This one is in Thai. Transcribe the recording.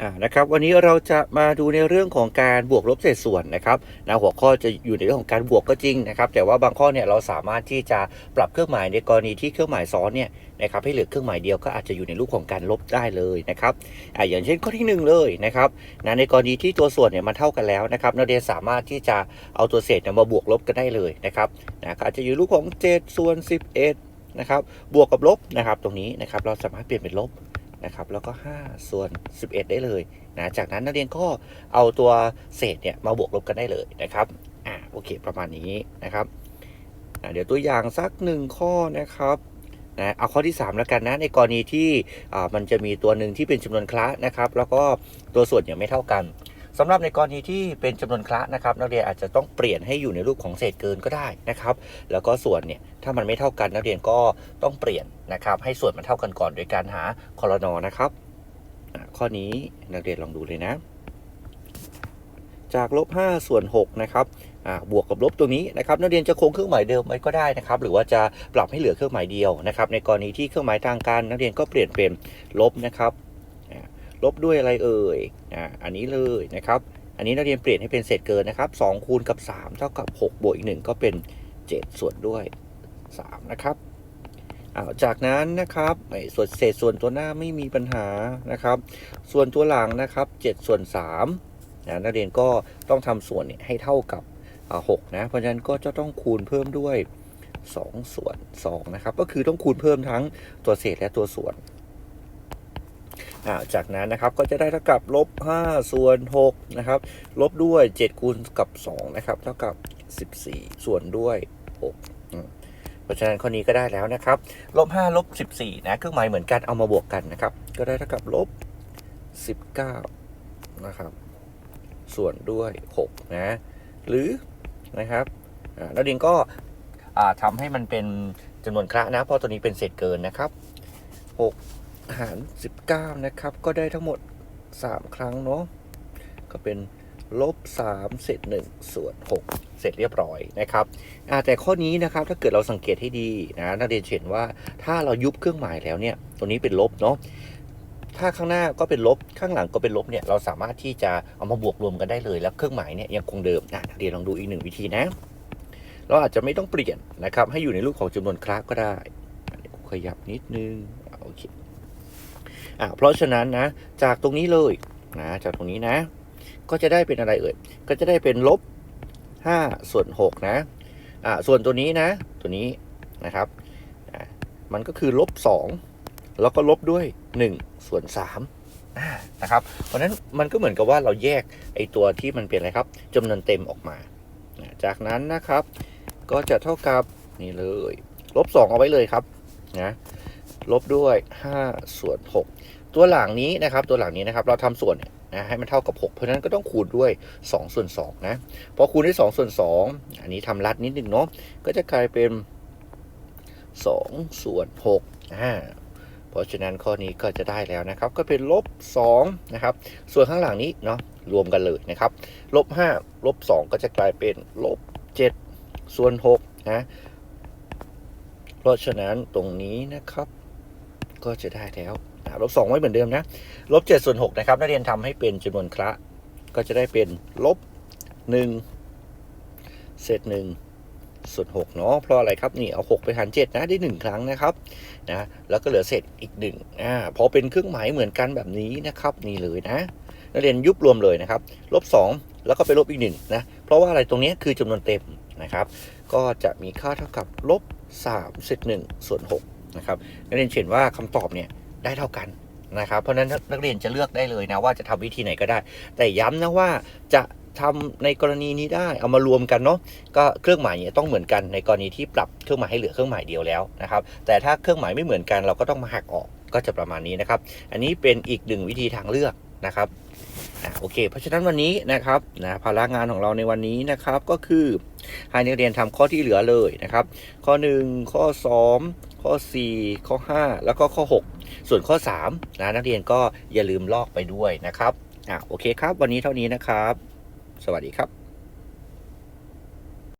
อ่านะครับวันนี้เราจะมาดูในเรื่องของการบวกลบเศษส่วนนะครับนะหัวข้อจะอยู่ในเรื่องของการบวกก็จริงนะครับ แต่ว่าบางข้อเนี่ยเราสามารถที่จะปรับเครื่องหมายในกรณีที่เครื่องหมายซ้อนเนี่ยนะครับให้เหลือเครื่องหมายเดียวก็อาจจะอยู่ในรูปของการลบได้เลยนะครับอ่าอย่างเช่นข้อที่หนึ่งเลยนะครับนะในกรณีที่ตัวส่วนเนี่ยมันเท่ากันแล้วนะครับเรียสามารถที่จะเอาตัวเศษเนี่ยมาบวกลบกันได้เลยนะครับนะอาจจะอยู่รูปของ7ส่วน11นะครับบวกกับลบนะครับตรงนี้นะครับเราสามารถเปลี่ยนเป็นลบ นะครับแล้วก็ 5 ส่วน 11 ได้เลยนะจากนั้นนักเรียนก็เอาตัวเศษเนี่ยมาบวกลบกันได้เลยนะครับอ่าโอเคประมาณนี้นะครับเดี๋ยวตัวอย่างสักหนึ่งข้อนะครับนะเอาข้อที่ 3 แล้วกันนะในกรณีที่อ่ามันจะมีตัวหนึ่งที่เป็นจำนวนคละนะครับ แล้วก็ตัวส่วนยังไม่เท่ากัน สำหรับในกรณีที่เป็นจำนวนคละนะครับนักเรียนอาจจะต้องเปลี่ยนให้อยู่ในรูปของเศษเกินก็ได้นะครับ แล้วก็ส่วนเนี่ยถ้ามันไม่เท่ากันนักเรียนก็ต้องเปลี่ยนนะครับ ให้ส่วนมันเท่ากันก่อนโดยการหาคอรนอนะครับข้อนี้นักเรียนลองดูเลยนะ จากลบ5ส่วน6นะครับบวกกับลบตัวนี้นะครับนักเรียนจะคงเครื่องหมายเดิมไว้ก็ได้นะครับ หรือว่าจะปรับให้เหลือเครื่องหมายเดียวนะครับ ในกรณีที่เครื่องหมายทางการนักเรียนก็เปลี่ยนเป็นลบนะครับ ลบด้วยอะไรเอ่ยอ่าอันนี้เลยนะครับ อันนี้นักเรียนเปลี่ยนให้เป็นเศษเกินนะครับ2คูณกับ 3 เท่ากับ 6 บวกอีก 1 ก็เป็น 7 ส่วนด้วย 3 นะครับเอาจากนั้นนะครับไอ้ส่วนเศษส่วนตัวหน้าไม่มีปัญหานะครับ ส่วนตัวหลังนะครับ 7 ส่วน3นะนักเรียนก็ต้องทำส่วนเนี่ยให้เท่ากับ6นะ เพราะฉะนั้นก็จะต้องคูณเพิ่มด้วย 2 ส่วน2นะครับ ก็คือต้องคูณเพิ่มทั้งตัวเศษและตัวส่วน จากนั้นนะครับก็จะได้เท่ากับลบ5ส่วน6นะครับลบด้วย 7 คูณกับ2นะครับเท่ากับ 14 ส่วนด้วย6เพราะฉะนั้นข้อนี้ก็ได้แล้วนะครับลบ5ลบ14นะเครื่องหมายเหมือนกันเอามาบวกกันนะครับ ก็ได้เท่ากับลบ 19นะครับส่วนด้วย6นะหรือนะครับอ่าแล้วเรียนก็ทำให้มันเป็นจำนวนคระนะเพราะตัวนี้เป็นเศษเกินนะครับ 6 หาร 19 นะครับ ก็ได้ทั้งหมด 3 ครั้งเนาะก็เป็นลบ3เศษ1ส่วน6เสร็จเรียบร้อยนะครับแต่ข้อนี้นะครับถ้าเกิดเราสังเกตให้ดีนะนักเรียนเห็นว่าถ้าเรายุบเครื่องหมายแล้วเนี่ยตัวนี้เป็นลบเนาะถ้าข้างหน้าก็เป็นลบข้างหลังก็เป็นลบเนี่ยเราสามารถที่จะเอามาบวกรวมกันได้เลย แล้วเครื่องหมายเนี่ยยังคงเดิมอะนักเรียนลองดูอีกหนึ่งวิธีนะ เราอาจจะไม่ต้องเปลี่ยนนะครับให้อยู่ในรูปของจำนวนคลาสก็ได้ขยับนิดนึงโอเค อะเพราะฉะนั้นนะ จากตรงนี้เลยนะจากตรงนี้นะ ก็จะได้เป็นอะไรเอ่ยก็จะได้เป็นลบ5ส่วน6นะอะส่วนตัวนี้นะ ตัวนี้นะครับอะมันก็คือลบ2แล้วก็ลบด้วย1ส่วน3อ่านะครับ เพราะนั้นมันก็เหมือนกับว่าเราแยกไอ้ตัวที่มันเป็นอะไรครับจำนวนเต็มออกมา จากนั้นนะครับ ก็จะเท่ากับนี่เลยลบ2เอาไว้เลยครับนะ ลบด้วย 5 ส่วน 6 ตัวหลังนี้นะครับ ตัวหลังนี้นะครับ เราทำส่วนเนี่ยนะให้มันเท่ากับ 6 เพราะฉะนั้นก็ต้องคูณด้วย 2 ส่วน 2 นะพอคูณด้วย 2 ส่วน 2 อันนี้ทำรัดนิดนึงเนาะก็จะกลายเป็น 2 ส่วน6อ่าเพราะฉะนั้นข้อนี้ก็จะได้แล้วนะครับ ก็เป็นลบ2นะครับ ส่วนข้างหลังนี้เนาะรวมกันเลยนะครับลบ5ลบ2ก็จะกลายเป็นลบ7ส่วน6นะเพราะฉะนั้นตรงนี้นะครับ ก็จะได้แล้วลบสองไว้เหมือนเดิมนะลบเจ็ดส่วนหกนะครับนักเรียนทำให้เป็นจำนวนคละก็จะได้เป็นลบหนึ่งเศษหนึ่งส่วนหกเนาะเพราะอะไรครับนี่เอาหกไปหารเจ็ดนะได้หนึ่งครั้งนะครับนะแล้วก็เหลือเศษอีกหนึ่งอ่าพอเป็นเครื่องหมายเหมือนกันแบบนี้นะครับนี่เลยนะนักเรียนยุบรวมเลยนะครับลบสองแล้วก็ไปลบอีกหนึ่งนะเพราะว่าอะไรตรงนี้คือจำนวนเต็มนะครับ ก็จะมีค่าเท่ากับลบ3เศษ1ส่วน6 นะครับนักเรียนเห็นว่าคำตอบเนี่ยได้เท่ากันนะครับ เพราะฉะนั้นนักเรียนจะเลือกได้เลยนะว่าจะทำวิธีไหนก็ได้ แต่ย้ำนะว่าจะทำในกรณีนี้ได้เอามารวมกันเนาะก็เครื่องหมายเนี่ยต้องเหมือนกันในกรณีที่ปรับเครื่องหมายให้เหลือเครื่องหมายเดียวแล้วนะครับ แต่ถ้าเครื่องหมายไม่เหมือนกันเราก็ต้องมาหักออกก็จะประมาณนี้นะครับ อันนี้เป็นอีกหนึ่งวิธีทางเลือกนะครับโอเค เพราะฉะนั้นวันนี้นะครับนะภาระงานของเราในวันนี้นะครับก็คือให้นักเรียนทำข้อที่เหลือเลยนะครับ ข้อ 1 ข้อ 2 ข้อ 4 ข้อ 5 แล้วก็ข้อ 6 ส่วนข้อ3นะนักเรียนก็อย่าลืมลอกไปด้วยนะครับอะโอเคครับ วันนี้เท่านี้นะครับ สวัสดีครับ